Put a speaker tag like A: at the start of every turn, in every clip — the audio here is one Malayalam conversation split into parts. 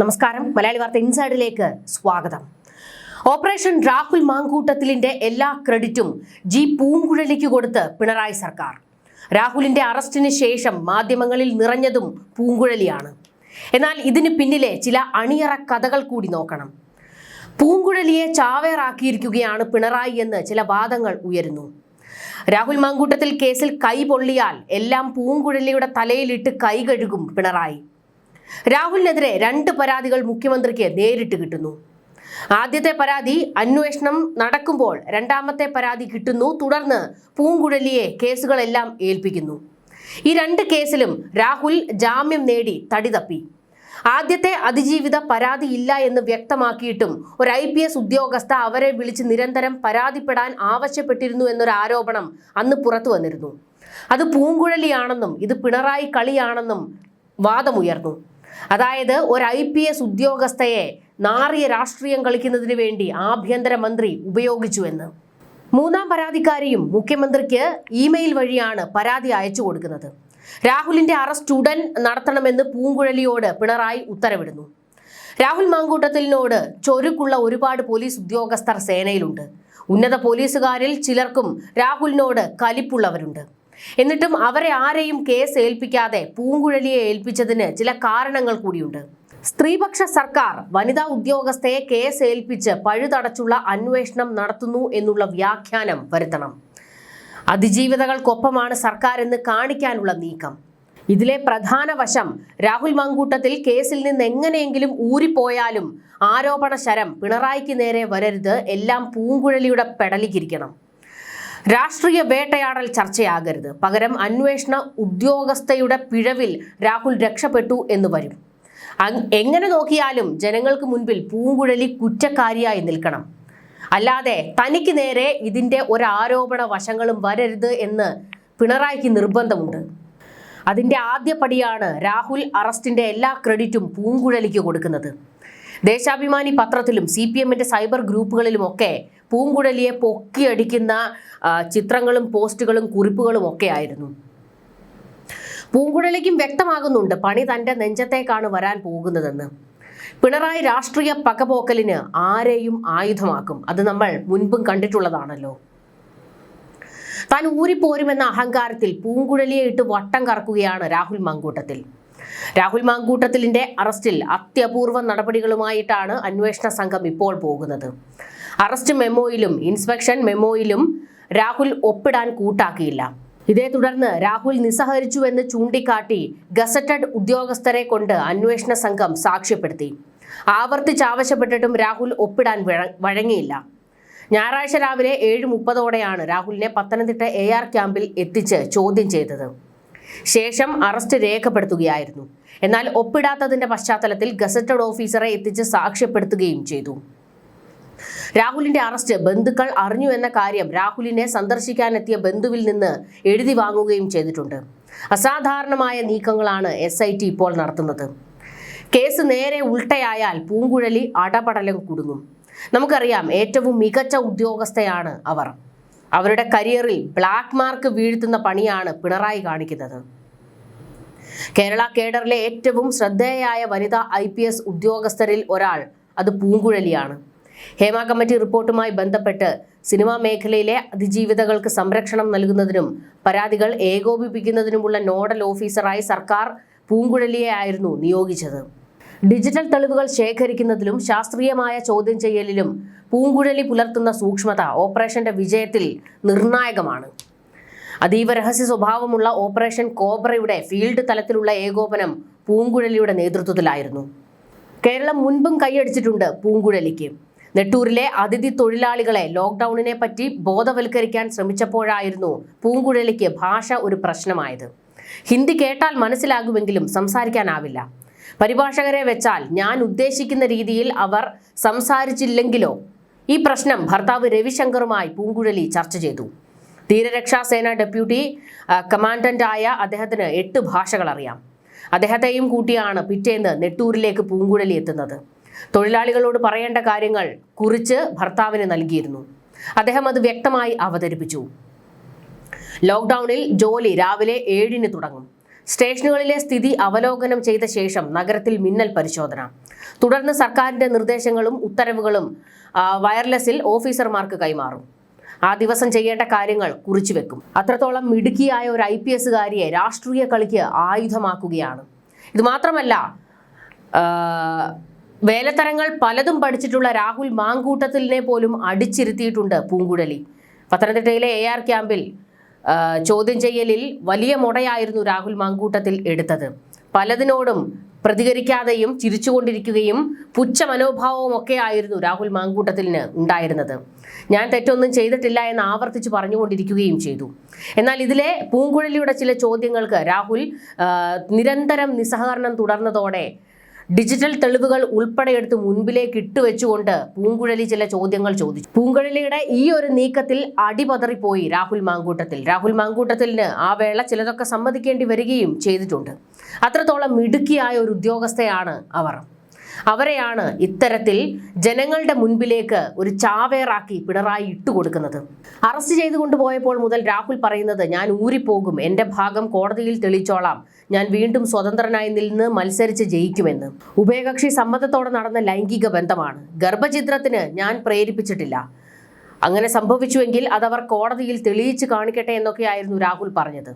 A: നമസ്കാരം. മലയാളി വാർത്ത ഇൻസൈഡിലേക്ക് സ്വാഗതം. ഓപ്പറേഷൻ രാഹുൽ മാങ്കൂട്ടത്തിലിന്റെ എല്ലാ ക്രെഡിറ്റും ജി പൂങ്കുഴലിക്ക് കൊടുത്ത് പിണറായി സർക്കാർ. രാഹുലിന്റെ അറസ്റ്റിന് ശേഷം മാധ്യമങ്ങളിൽ നിറഞ്ഞതും പൂങ്കുഴലിയാണ്. എന്നാൽ ഇതിന് പിന്നിലെ ചില അണിയറ കഥകൾ കൂടി നോക്കണം. പൂങ്കുഴലിയെ ചാവേറാക്കിയിരിക്കുകയാണ് പിണറായി എന്ന് ചില വാദങ്ങൾ ഉയരുന്നു. രാഹുൽ മാങ്കൂട്ടത്തിൽ കേസിൽ കൈ പൊള്ളിയാൽ എല്ലാം പൂങ്കുഴലിയുടെ തലയിലിട്ട് കൈ കഴുകും പിണറായി. രാഹുലിനെതിരെ രണ്ട് പരാതികൾ മുഖ്യമന്ത്രിക്ക് നേരിട്ട് കിട്ടുന്നു. ആദ്യത്തെ പരാതി അന്വേഷണം നടക്കുമ്പോൾ രണ്ടാമത്തെ പരാതി കിട്ടുന്നു. തുടർന്ന് പൂങ്കുഴലിയെ കേസുകളെല്ലാം ഏൽപ്പിക്കുന്നു. ഈ രണ്ട് കേസിലും രാഹുൽ ജാമ്യം നേടി തടിതപ്പി ആദ്യത്തെ അതിജീവിത പരാതി ഇല്ല എന്ന് വ്യക്തമാക്കിയിട്ടും ഒരു ഐ പി എസ് ഉദ്യോഗസ്ഥ അവരെ വിളിച്ച് നിരന്തരം പരാതിപ്പെടാൻ ആവശ്യപ്പെട്ടിരുന്നു എന്നൊരു ആരോപണം അന്ന് പുറത്തു വന്നിരുന്നു. അത് പൂങ്കുഴലിയാണെന്നും ഇത് പിണറായി കളിയാണെന്നും വാദമുയർന്നു. അതായത് ഒരു ഐ പി എസ് ഉദ്യോഗസ്ഥയെ നാറിയ രാഷ്ട്രീയം കളിക്കുന്നതിന് വേണ്ടി ആഭ്യന്തരമന്ത്രി ഉപയോഗിച്ചു എന്ന്. മൂന്നാം പരാതിക്കാരിയും മുഖ്യമന്ത്രിക്ക് ഇമെയിൽ വഴിയാണ് പരാതി അയച്ചു കൊടുക്കുന്നത്. രാഹുലിന്റെ അറസ്റ്റ് ഉടൻ നടത്തണമെന്ന് പൂങ്കുഴലിയോട് പിണറായി ഉത്തരവിടുന്നു. രാഹുൽ മാങ്കൂട്ടത്തിലിനോട് ചൊരുക്കുള്ള ഒരുപാട് പോലീസ് ഉദ്യോഗസ്ഥർ സേനയിലുണ്ട്. ഉന്നത പോലീസുകാരിൽ ചിലർക്കും രാഹുലിനോട് കലിപ്പുള്ളവരുണ്ട്. എന്നിട്ടും അവരെ ആരെയും കേസ് ഏൽപ്പിക്കാതെ പൂങ്കുഴലിയെ ഏൽപ്പിച്ചതിന് ചില കാരണങ്ങൾ കൂടിയുണ്ട്. സ്ത്രീപക്ഷ സർക്കാർ വനിതാ ഉദ്യോഗസ്ഥയെ കേസ് ഏൽപ്പിച്ച് പഴുതടച്ചുള്ള അന്വേഷണം നടത്തുന്നു എന്നുള്ള വ്യാഖ്യാനം വരുത്തണം. അതിജീവിതകൾക്കൊപ്പമാണ് സർക്കാർ എന്ന് കാണിക്കാനുള്ള നീക്കം. ഇതിലെ പ്രധാന വശം രാഹുൽ മങ്കൂട്ടത്തിൽ കേസിൽ നിന്ന് എങ്ങനെയെങ്കിലും ഊരിപ്പോയാലും ആരോപണ ശരം പിണറായിക്ക് നേരെ വരരുത് എല്ലാം പൂങ്കുഴലിയുടെ പെടലിക്കിരിക്കണം. രാഷ്ട്രീയ വേട്ടയാടൽ ചർച്ചയാകരുത്. പകരം അന്വേഷണ ഉദ്യോഗസ്ഥയുടെ പിഴവിൽ രാഹുൽ രക്ഷപ്പെട്ടു എന്ന് വരും. എങ്ങനെ നോക്കിയാലും ജനങ്ങൾക്ക് മുൻപിൽ പൂങ്കുഴലി കുറ്റക്കാരിയായി നിൽക്കണം. അല്ലാതെ തനിക്ക് നേരെ ഇതിന്റെ ഒരാരോപണ വശങ്ങളും വരരുത് എന്ന് പിണറായിക്ക് നിർബന്ധമുണ്ട്. അതിന്റെ ആദ്യപടിയാണ് രാഹുൽ അറസ്റ്റിന്റെ എല്ലാ ക്രെഡിറ്റും പൂങ്കുഴലിക്ക് കൊടുക്കുന്നത്. ദേശാഭിമാനി പത്രത്തിലും സി പി എമ്മിന്റെ സൈബർ ഗ്രൂപ്പുകളിലുമൊക്കെ പൂങ്കുഴലിയെ പൊക്കിയടിക്കുന്ന ചിത്രങ്ങളും പോസ്റ്റുകളും കുറിപ്പുകളും ഒക്കെ ആയിരുന്നു. പൂങ്കുഴലിക്കും വ്യക്തമാകുന്നുണ്ട് പണി തന്റെ നെഞ്ചത്തേക്കാണ് വരാൻ പോകുന്നതെന്ന്. പിണറായി രാഷ്ട്രീയ പകപോക്കലിന് ആരെയും ആയുധമാക്കും. അത് നമ്മൾ മുൻപും കണ്ടിട്ടുള്ളതാണല്ലോ. താൻ ഊരിപ്പോരുമെന്ന അഹങ്കാരത്തിൽ പൂങ്കുഴലിയെ ഇട്ട് വട്ടം കറക്കുകയാണ് രാഹുൽ മാങ്കൂട്ടത്തിൽ. രാഹുൽ മാങ്കൂട്ടത്തിലിന്റെ അറസ്റ്റിൽ അത്യപൂർവ നടപടികളുമായിട്ടാണ് അന്വേഷണ സംഘം ഇപ്പോൾ പോകുന്നത്. അറസ്റ്റ് മെമ്മോയിലും ഇൻസ്പെക്ഷൻ മെമ്മോയിലും രാഹുൽ ഒപ്പിടാൻ കൂട്ടാക്കിയില്ല. ഇതേ തുടർന്ന് രാഹുൽ നിസ്സഹരിച്ചുവെന്ന് ചൂണ്ടിക്കാട്ടി ഗസറ്റഡ് ഉദ്യോഗസ്ഥരെ കൊണ്ട് അന്വേഷണ സംഘം സാക്ഷ്യപ്പെടുത്തി. ആവർത്തിച്ചാവശ്യപ്പെട്ടിട്ടും രാഹുൽ ഒപ്പിടാൻ വഴ- വഴങ്ങിയില്ല. ഞായറാഴ്ച രാവിലെ ഏഴ് മുപ്പതോടെയാണ് രാഹുലിനെ പത്തനംതിട്ട എ ആർ ക്യാമ്പിൽ എത്തിച്ച് ചോദ്യം ചെയ്തത്. ശേഷം അറസ്റ്റ് രേഖപ്പെടുത്തുകയായിരുന്നു. എന്നാൽ ഒപ്പിടാത്തതിന്റെ പശ്ചാത്തലത്തിൽ ഗസറ്റഡ് ഓഫീസറെ എത്തിച്ച് സാക്ഷ്യപ്പെടുത്തുകയും ചെയ്തു. രാഹുലിന്റെ അറസ്റ്റ് ബന്ധുക്കൾ അറിഞ്ഞു എന്ന കാര്യം രാഹുലിനെ സന്ദർശിക്കാനെത്തിയ ബന്ധുവിൽ നിന്ന് എഴുതി വാങ്ങുകയും ചെയ്തിട്ടുണ്ട്. അസാധാരണമായ നീക്കങ്ങളാണ് എസ് ഇപ്പോൾ നടത്തുന്നത്. കേസ് നേരെ ഉൾട്ടയായാൽ പൂങ്കുഴലി അടപടലം കുടുങ്ങും. നമുക്കറിയാം ഏറ്റവും മികച്ച ഉദ്യോഗസ്ഥയാണ് അവർ. അവരുടെ കരിയറിൽ ബ്ലാക്ക് മാർക്ക് വീഴ്ത്തുന്ന പണിയാണ് പിണറായി കാണിക്കുന്നത്. കേരള കേഡറിലെ ഏറ്റവും ശ്രദ്ധേയായ വനിതാ ഐ ഉദ്യോഗസ്ഥരിൽ ഒരാൾ അത് പൂങ്കുഴലിയാണ്. ഹേമ കമ്മിറ്റി റിപ്പോർട്ടുമായി ബന്ധപ്പെട്ട് സിനിമാ മേഖലയിലെ അതിജീവിതകൾക്ക് സംരക്ഷണം നൽകുന്നതിനും പരാതികൾ ഏകോപിപ്പിക്കുന്നതിനുമുള്ള നോഡൽ ഓഫീസറായി സർക്കാർ പൂങ്കുഴലിയെ ആയിരുന്നു നിയോഗിച്ചത്. ഡിജിറ്റൽ തെളിവുകൾ ശേഖരിക്കുന്നതിലും ശാസ്ത്രീയമായ ചോദ്യം ചെയ്യലിലും പൂങ്കുഴലി പുലർത്തുന്ന സൂക്ഷ്മത ഓപ്പറേഷന്റെ വിജയത്തിൽ നിർണായകമാണ്. അതീവ രഹസ്യ സ്വഭാവമുള്ള ഓപ്പറേഷൻ കോബ്രയുടെ ഫീൽഡ് തലത്തിലുള്ള ഏകോപനം പൂങ്കുഴലിയുടെ നേതൃത്വത്തിലായിരുന്നു. കേരളം മുൻപും കൈയടിച്ചിട്ടുണ്ട് പൂങ്കുഴലിക്ക്. നെട്ടൂരിലെ അതിഥി തൊഴിലാളികളെ ലോക്ക്ഡൌണിനെ പറ്റി ബോധവൽക്കരിക്കാൻ ശ്രമിച്ചപ്പോഴായിരുന്നു പൂങ്കുഴലിക്ക് ഭാഷ ഒരു പ്രശ്നമായത്. ഹിന്ദി കേട്ടാൽ മനസ്സിലാകുമെങ്കിലും സംസാരിക്കാനാവില്ല. പരിഭാഷകരെ വെച്ചാൽ ഞാൻ ഉദ്ദേശിക്കുന്ന രീതിയിൽ അവർ സംസാരിച്ചില്ലെങ്കിലോ? ഈ പ്രശ്നം ഭർത്താവ് രവിശങ്കറുമായി പൂങ്കുഴലി ചർച്ച ചെയ്തു. തീരരക്ഷാസേന ഡെപ്യൂട്ടി കമാൻഡന്റായ അദ്ദേഹത്തിന് എട്ട് ഭാഷകൾ അറിയാം അദ്ദേഹത്തെയും കൂട്ടിയാണ് പിറ്റേന്ന് നെട്ടൂരിലേക്ക് പൂങ്കുഴലി എത്തുന്നത്. തൊഴിലാളികളോട് പറയേണ്ട കാര്യങ്ങൾ കുറിച്ച് ഭർത്താവിന് നൽകിയിരുന്നു. അദ്ദേഹം അത് വ്യക്തമായി അവതരിപ്പിച്ചു. ലോക്ക്ഡൌണിൽ ജോലി രാവിലെ ഏഴിന് തുടങ്ങും. സ്റ്റേഷനുകളിലെ സ്ഥിതി അവലോകനം ചെയ്ത ശേഷം നഗരത്തിൽ മിന്നൽ പരിശോധന. തുടർന്ന് സർക്കാരിന്റെ നിർദ്ദേശങ്ങളും ഉത്തരവുകളും വയർലെസിൽ ഓഫീസർമാർക്ക് കൈമാറും. ആ ദിവസം ചെയ്യേണ്ട കാര്യങ്ങൾ കുറിച്ചു വെക്കും. അത്രത്തോളം മിടുക്കിയായ ഒരു ഐ പി എസുകാരിയെ രാഷ്ട്രീയ കളിക്ക് ആയുധമാക്കുകയാണ്. ഇത് മാത്രമല്ല വേലത്തരങ്ങൾ പലതും പഠിച്ചിട്ടുള്ള രാഹുൽ മാങ്കൂട്ടത്തിലിനെ പോലും അടിച്ചിരുത്തിയിട്ടുണ്ട് പൂങ്കുഴലി. പത്തനംതിട്ടയിലെ എ ആർ ക്യാമ്പിൽ ചോദ്യം ചെയ്യലിൽ വലിയ മുടയായിരുന്നു രാഹുൽ മാങ്കൂട്ടത്തിൽ എടുത്തത്. പലതിനോടും പ്രതികരിക്കാതെയും ചിരിച്ചുകൊണ്ടിരിക്കുകയും പുച്ഛ മനോഭാവവും ഒക്കെ ആയിരുന്നു രാഹുൽ മാങ്കൂട്ടത്തിന് ഉണ്ടായിരുന്നത്. ഞാൻ തെറ്റൊന്നും ചെയ്തിട്ടില്ല എന്ന് ആവർത്തിച്ച് പറഞ്ഞുകൊണ്ടിരിക്കുകയും ചെയ്തു. എന്നാൽ ഇതിലെ പൂങ്കുഴലിയുടെ ചില ചോദ്യങ്ങൾക്ക് രാഹുൽ നിരന്തരം നിസ്സഹകരണം തുടർന്നതോടെ ഡിജിറ്റൽ തെളിവുകൾ ഉൾപ്പെടെ എടുത്ത് മുൻപിലേക്ക് ഇട്ടുവെച്ചുകൊണ്ട് പൂങ്കുഴലി ചില ചോദ്യങ്ങൾ ചോദിച്ചു. പൂങ്കുഴലിയുടെ ഈ ഒരു നീക്കത്തിൽ അടിപതറിപ്പോയി രാഹുൽ മാങ്കൂട്ടത്തിൽ. രാഹുൽ മാങ്കൂട്ടത്തിന് ആ വേള ചിലതൊക്കെ സമ്മതിക്കേണ്ടി വരികയും ചെയ്തിട്ടുണ്ട്. അത്രത്തോളം മിടുക്കിയായ ഒരു ഉദ്യോഗസ്ഥയാണ് അവർ. അവരെയാണ് ഇത്തരത്തിൽ ജനങ്ങളുടെ മുൻപിലേക്ക് ഒരു ചാവേറാക്കി പിണറായി ഇട്ടുകൊടുക്കുന്നത് അറസ്റ്റ് ചെയ്തു കൊണ്ടുപോയപ്പോൾ മുതൽ രാഹുൽ പറയുന്നത് ഞാൻ ഊരിപ്പോകും എന്റെ ഭാഗം കോടതിയിൽ തെളിച്ചോളാം ഞാൻ വീണ്ടും സ്വതന്ത്രനായി നിന്ന് മത്സരിച്ച് ജയിക്കുമെന്ന്. ഉഭയകക്ഷി സമ്മതത്തോടെ നടന്ന ലൈംഗിക ബന്ധമാണ്. ഗർഭചിത്രത്തിന് ഞാൻ പ്രേരിപ്പിച്ചിട്ടില്ല. അങ്ങനെ സംഭവിച്ചുവെങ്കിൽ അതവർ കോടതിയിൽ തെളിയിച്ച് കാണിക്കട്ടെ എന്നൊക്കെയായിരുന്നു രാഹുൽ പറഞ്ഞത്.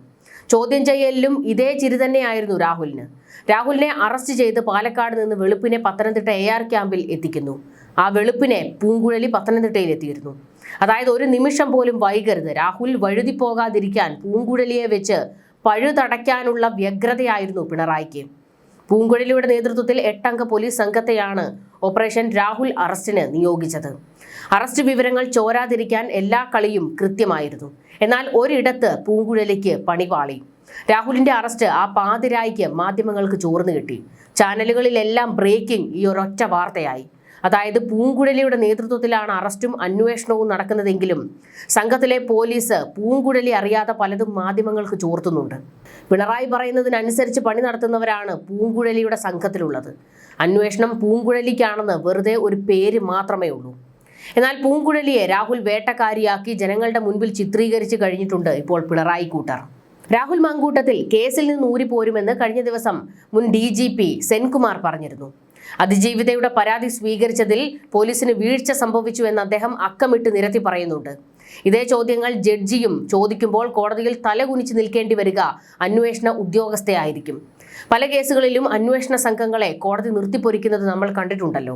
A: ചോദ്യം ചെയ്യലിലും ഇതേ ചിരി തന്നെയായിരുന്നു രാഹുലിന്. രാഹുലിനെ അറസ്റ്റ് ചെയ്ത് പാലക്കാട് നിന്ന് വെളുപ്പിനെ പത്തനംതിട്ട എ ആർ ക്യാമ്പിൽ എത്തിക്കുന്നു. ആ വെളുപ്പിനെ പൂങ്കുഴലി പത്തനംതിട്ടയിൽ എത്തിയിരുന്നു. അതായത് ഒരു നിമിഷം പോലും വൈകരുത്. രാഹുൽ വഴുതി പോകാതിരിക്കാൻ പൂങ്കുഴലിയെ വെച്ച് പഴുതടയ്ക്കാനുള്ള വ്യഗ്രതയായിരുന്നു പിണറായിക്ക്. പൂങ്കുഴലിയുടെ നേതൃത്വത്തിൽ എട്ടംഗ പോലീസ് സംഘത്തെയാണ് ഓപ്പറേഷൻ രാഹുൽ അറസ്റ്റിന് നിയോഗിച്ചത്. അറസ്റ്റ് വിവരങ്ങൾ ചോരാതിരിക്കാൻ എല്ലാ കളിയും കൃത്യമായിരുന്നു. എന്നാൽ ഒരിടത്ത് പൂങ്കുഴലിക്ക് പണിപാളി രാഹുലിന്റെ അറസ്റ്റ് ആ പാതിരായിക്ക് മാധ്യമങ്ങൾക്ക് ചോർന്നു കിട്ടി. ചാനലുകളിലെല്ലാം ബ്രേക്കിംഗ് ഈ ഒരൊറ്റ വാർത്തയായി. അതായത് പൂങ്കുഴലിയുടെ നേതൃത്വത്തിലാണ് അറസ്റ്റും അന്വേഷണവും നടക്കുന്നതെങ്കിലും സംഘത്തിലെ പോലീസ് പൂങ്കുഴലി അറിയാതെ പലതും മാധ്യമങ്ങൾക്ക് ചോർത്തുന്നുണ്ട്. പിണറായി പറയുന്നതിനനുസരിച്ച് പണി നടത്തുന്നവരാണ് പൂങ്കുഴലിയുടെ സംഘത്തിലുള്ളത്. അന്വേഷണം പൂങ്കുഴലിക്കാണെന്ന് വെറുതെ ഒരു പേര് മാത്രമേ ഉള്ളൂ. എന്നാൽ പൂങ്കുഴലിയെ രാഹുൽ വേട്ടക്കാരിയാക്കി ജനങ്ങളുടെ മുൻപിൽ ചിത്രീകരിച്ചു കഴിഞ്ഞിട്ടുണ്ട് ഇപ്പോൾ പിണറായി കൂട്ടർ. രാഹുൽ മങ്കൂട്ടത്തിൽ കേസിൽ നിന്ന് ഊരിപ്പോരുമെന്ന് കഴിഞ്ഞ ദിവസം മുൻ ഡി ജി പി സെൻകുമാർ പറഞ്ഞിരുന്നു. അതിജീവിതയുടെ പരാതി സ്വീകരിച്ചതിൽ പോലീസിന് വീഴ്ച സംഭവിച്ചു എന്ന് അദ്ദേഹം അക്കമിട്ട് നിരത്തി പറയുന്നുണ്ട്. ഇതേ ചോദ്യങ്ങൾ ജഡ്ജിയും ചോദിക്കുമ്പോൾ കോടതിയിൽ തലകുനിച്ച് നിൽക്കേണ്ടി വരിക അന്വേഷണ ഉദ്യോഗസ്ഥയായിരിക്കും പല കേസുകളിലും അന്വേഷണ സംഘങ്ങളെ കോടതി നിർത്തിപ്പൊരിക്കുന്നത് നമ്മൾ കണ്ടിട്ടുണ്ടല്ലോ.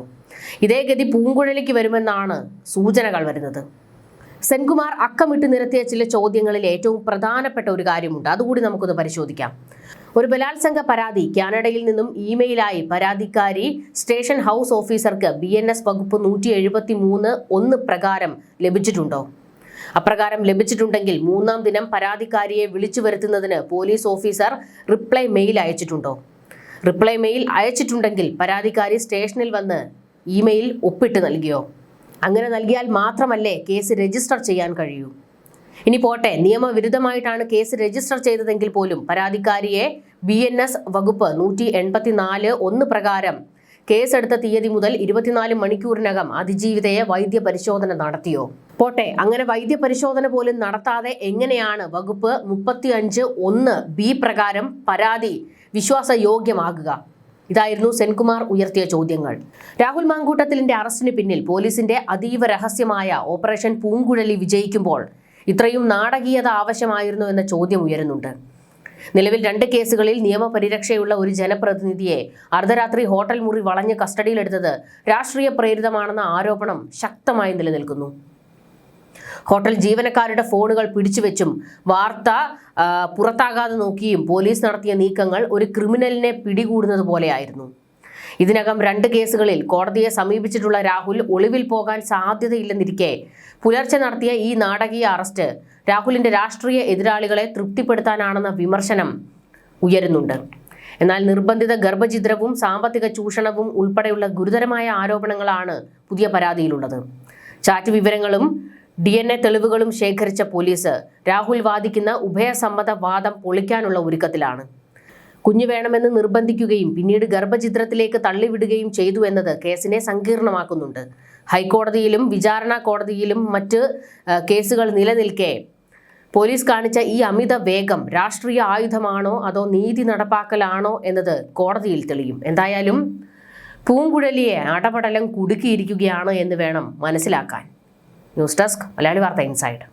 A: ഇതേ ഗതി പൂങ്കുഴലിക്ക് വരുമെന്നാണ് സൂചനകൾ വരുന്നത്. സെൻകുമാർ അക്കമിട്ട് നിരത്തിയ ചില ചോദ്യങ്ങളിൽ ഏറ്റവും പ്രധാനപ്പെട്ട ഒരു കാര്യമുണ്ട്. അതുകൂടി നമുക്കൊന്ന് പരിശോധിക്കാം. ഒരു ബലാത്സംഗ പരാതി കാനഡയിൽ നിന്നും ഇമെയിലായി പരാതിക്കാരി സ്റ്റേഷൻ ഹൗസ് ഓഫീസർക്ക് ബി എൻ എസ് വകുപ്പ് നൂറ്റി എഴുപത്തി മൂന്ന് ഒന്ന് പ്രകാരം ലഭിച്ചിട്ടുണ്ടോ? അപ്രകാരം ലഭിച്ചിട്ടുണ്ടെങ്കിൽ മൂന്നാം ദിനം പരാതിക്കാരിയെ വിളിച്ചു വരുത്തുന്നതിന് പോലീസ് ഓഫീസർ റിപ്ലൈ മെയിൽ അയച്ചിട്ടുണ്ടോ? റിപ്ലൈ മെയിൽ അയച്ചിട്ടുണ്ടെങ്കിൽ പരാതിക്കാരി സ്റ്റേഷനിൽ വന്ന് ഇമെയിൽ ഒപ്പിട്ട് നൽകിയോ? അങ്ങനെ നൽകിയാൽ മാത്രമല്ലേ കേസ് രജിസ്റ്റർ ചെയ്യാൻ കഴിയൂ? ഇനി പോട്ടെ നിയമവിരുദ്ധമായിട്ടാണ് കേസ് രജിസ്റ്റർ ചെയ്തതെങ്കിൽ പോലും പരാതിക്കാരിയെ ബി എൻ എസ് വകുപ്പ് നൂറ്റി എൺപത്തിനാല് ഒന്ന് പ്രകാരം കേസെടുത്ത തീയതി മുതൽ ഇരുപത്തിനാല് മണിക്കൂറിനകം അതിജീവിതയെ വൈദ്യ പരിശോധന നടത്തിയോ? പോട്ടെ അങ്ങനെ വൈദ്യ പരിശോധന പോലും നടത്താതെ എങ്ങനെയാണ് വകുപ്പ് മുപ്പത്തി അഞ്ച് ഒന്ന് ബി പ്രകാരം പരാതി വിശ്വാസയോഗ്യമാകുക? ഇതായിരുന്നു സെൻകുമാർ ഉയർത്തിയ ചോദ്യങ്ങൾ. രാഹുൽ മാങ്കൂട്ടത്തിലിന്റെ അറസ്റ്റിന് പിന്നിൽ പോലീസിന്റെ അതീവ രഹസ്യമായ ഓപ്പറേഷൻ പൂങ്കുഴലി വിജയിക്കുമ്പോൾ ഇത്രയും നാടകീയത ആവശ്യമായിരുന്നു എന്ന ചോദ്യം ഉയരുന്നുണ്ട്. നിലവിൽ രണ്ട് കേസുകളിൽ നിയമപരിരക്ഷയുള്ള ഒരു ജനപ്രതിനിധിയെ അർദ്ധരാത്രി ഹോട്ടൽ മുറി വളഞ്ഞ് കസ്റ്റഡിയിലെടുത്തത് രാഷ്ട്രീയ പ്രേരിതമാണെന്ന ആരോപണം ശക്തമായി നിലനിൽക്കുന്നു. ഹോട്ടൽ ജീവനക്കാരുടെ ഫോണുകൾ പിടിച്ചുവെച്ചും വാർത്ത പുറത്താകാതെ നോക്കിയും പോലീസ് നടത്തിയ നീക്കങ്ങൾ ഒരു ക്രിമിനലിനെ പിടികൂടുന്നത് പോലെയായിരുന്നു. ഇതിനകം രണ്ട് കേസുകളിൽ കോടതിയെ സമീപിച്ചിട്ടുള്ള രാഹുൽ ഒളിവിൽ പോകാൻ സാധ്യതയില്ലെന്നിരിക്കെ പുലർച്ചെ നടത്തിയ ഈ നാടകീയ അറസ്റ്റ് രാഹുലിന്റെ രാഷ്ട്രീയ എതിരാളികളെ തൃപ്തിപ്പെടുത്താനാണെന്ന വിമർശനം ഉയരുന്നുണ്ട്. എന്നാൽ നിർബന്ധിത ഗർഭഛിദ്രവും സാമ്പത്തിക ചൂഷണവും ഉൾപ്പെടെയുള്ള ഗുരുതരമായ ആരോപണങ്ങളാണ് പുതിയ പരാതിയിലുള്ളത്. ചാറ്റ് വിവരങ്ങളും ഡി എൻ എ തെളിവുകളും ശേഖരിച്ച പോലീസ് രാഹുൽ വാദിക്കുന്ന ഉഭയസമ്മത വാദം പൊളിക്കാനുള്ള ഒരുക്കത്തിലാണ്. കുഞ്ഞു വേണമെന്ന് നിർബന്ധിക്കുകയും പിന്നീട് ഗർഭചിത്രത്തിലേക്ക് തള്ളിവിടുകയും ചെയ്തു എന്നത് കേസിനെ സങ്കീർണമാക്കുന്നുണ്ട്. ഹൈക്കോടതിയിലും വിചാരണ കോടതിയിലും മറ്റ് കേസുകൾ നിലനിൽക്കെ പോലീസ് കാണിച്ച ഈ അമിത വേഗം രാഷ്ട്രീയ ആയുധമാണോ അതോ നീതി നടപ്പാക്കലാണോ എന്നത് കോടതിയിൽ തെളിയും. എന്തായാലും പൂങ്കുഴലിയെ അടപടലം കുടുക്കിയിരിക്കുകയാണ് എന്ന് വേണം മനസ്സിലാക്കാൻ. ന്യൂസ് ഡെസ്ക് മലയാളി വാർത്ത ഇൻസൈഡ്.